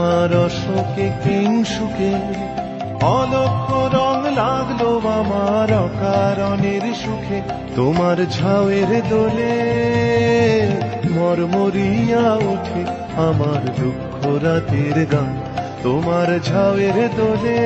তোমার অশোকে কিংসুকে অলক্ষ রং লাগল আমার অকারণের সুখে। তোমার ঝাউয়ের দোলে মরমরিয়া ওঠে আমার দুঃখ রাতের গান। তোমার ঝাউয়ের দোলে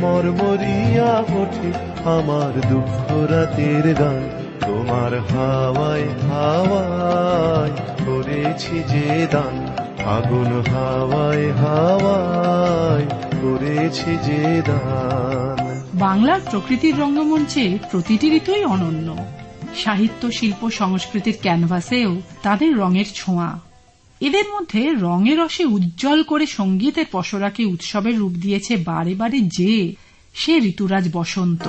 মরমরিয়া ওঠে আমার দুঃখ রাতের গান। তোমার হাওয়ায় হাওয়ায় করেছি যে দান। আগুন হাওয়ায় হাওয়ায় করেছি যে দান। বাংলার প্রকৃতির রঙ্গমঞ্চে প্রতিটি ঋতুই অনন্য। সাহিত্য শিল্প সংস্কৃতির ক্যানভাসেও তাদের রঙের ছোঁয়া। এদের মধ্যে রঙের রসে উজ্জ্বল করে সঙ্গীতের পসরাকে উৎসবের রূপ দিয়েছে বারে বারে যে সে ঋতুরাজ বসন্ত।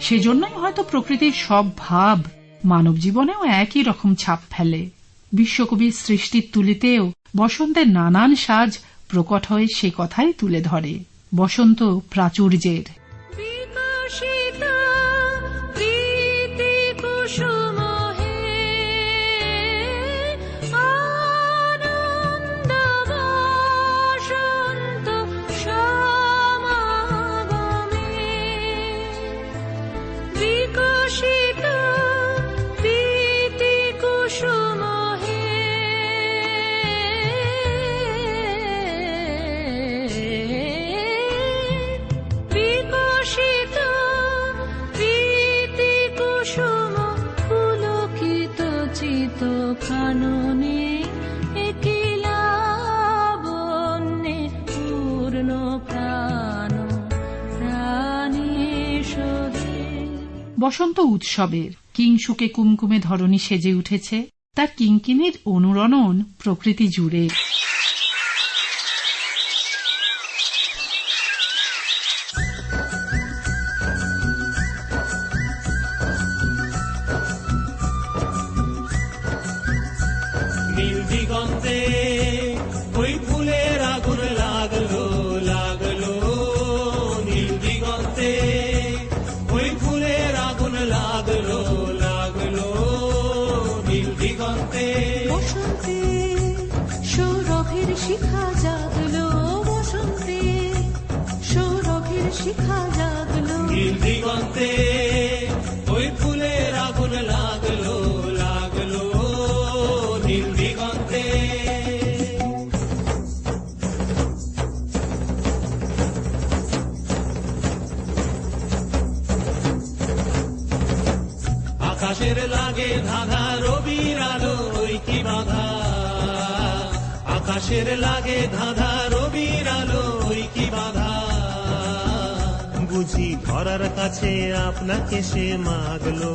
সেজন্যই হয়তো প্রকৃতির সব ভাব মানব জীবনেও একই রকম ছাপ ফেলে। বিশ্বকবির সৃষ্টির তুলিতেও বসন্তের নানান সাজ প্রকট হয়ে সে কথাই তুলে ধরে। বসন্ত প্রাচুর্যের। কাননে বসন্ত উৎসবের কিংশুকে কুমকুমে ধরনী সেজে উঠেছে তার কিঙ্কিনীর অনুরণন প্রকৃতি জুড়ে। শিখা জাগলো। নীল দিগন্তে ওই ফুলের আগুন লাগল লাগল নীল দিগন্তে আকাশের লাগে ধাঁধা রবির আলো কি বাধা? আকাশের লাগে ধাঁধা বুঝি ধরার কাছে আপনাকে সে মাগলো।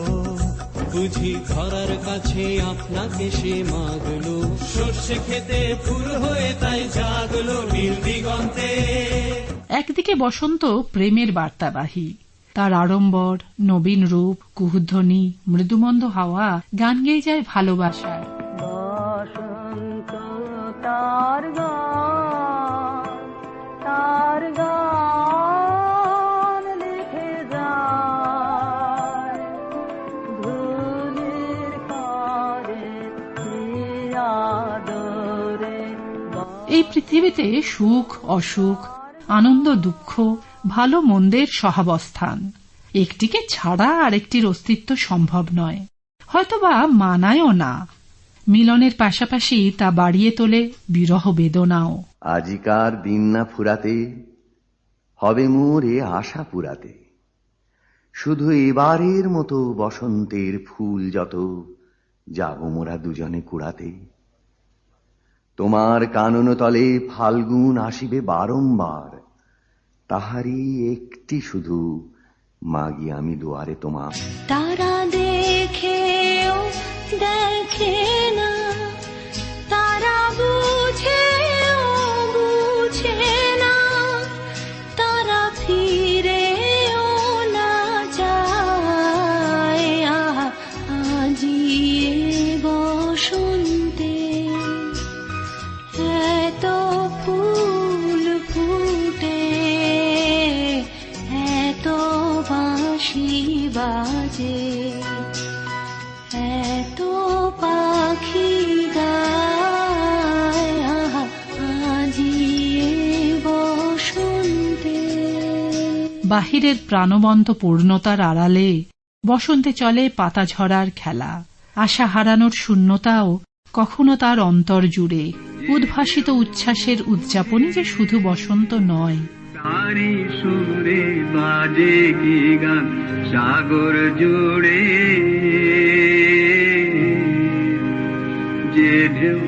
বুঝি ধরার কাছে আপনাকে সে মাগলো। সর্ষে খেতে ফুল হয়ে তাই জাগলো নীল দিগন্তে একদিকে বসন্ত প্রেমের বার্তাবাহী তার আড়ম্বর নবীন রূপ কুহুধ্বনি মৃদুমন্দ হাওয়া গান গেয়ে যায় ভালোবাসার। বসন্ত এই পৃথিবীতে সুখ, অসুখ, আনন্দ, দুঃখ, ভালো মন্দের সহাবস্থান একটিকে ছাড়া আরেকটির অস্তিত্ব সম্ভব নয়। হয়তোবা মানায়ও না। মিলনের পাশাপাশি তা বাড়িয়ে তোলে বিরহ বেদনাও। আজিকার দিন না ফুরাতে, হবে মোর এ আশা পুরাতে। শুধু এবারের মতো বসন্তের ফুল যত, যাব মোরা দুজনে কুড়াতে। তোমার কানন তলে ফাল্গুন আসিবে বারম্বার তাহারই একটি শুধু, মাগি আমি দুয়ারে তোমার। তারা দেখেও দেখে বাহিরের প্রাণবন্ত পূর্ণতার আড়ালে বসন্তে চলে পাতা ঝরার খেলা। আশা হারানোর শূন্যতাও কখনো তার অন্তর জুড়ে। উদ্ভাসিত উচ্ছ্বাসের উদযাপনই যে শুধু বসন্ত নয়। সুরে বাজে কি গান, সাগর জুড়ে। যে ঢেউ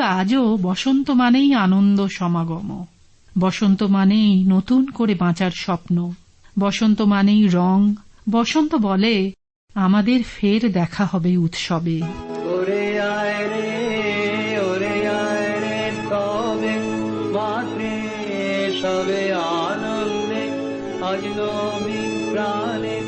আজও বসন্ত মানেই আনন্দ সমাগম। বসন্ত মানেই নতুন করে বাঁচার স্বপ্ন। বসন্ত মানেই রং। বসন্ত বলে, আমাদের ফের দেখা হবে উৎসবে। আনন্দে আজ নবী প্রাণে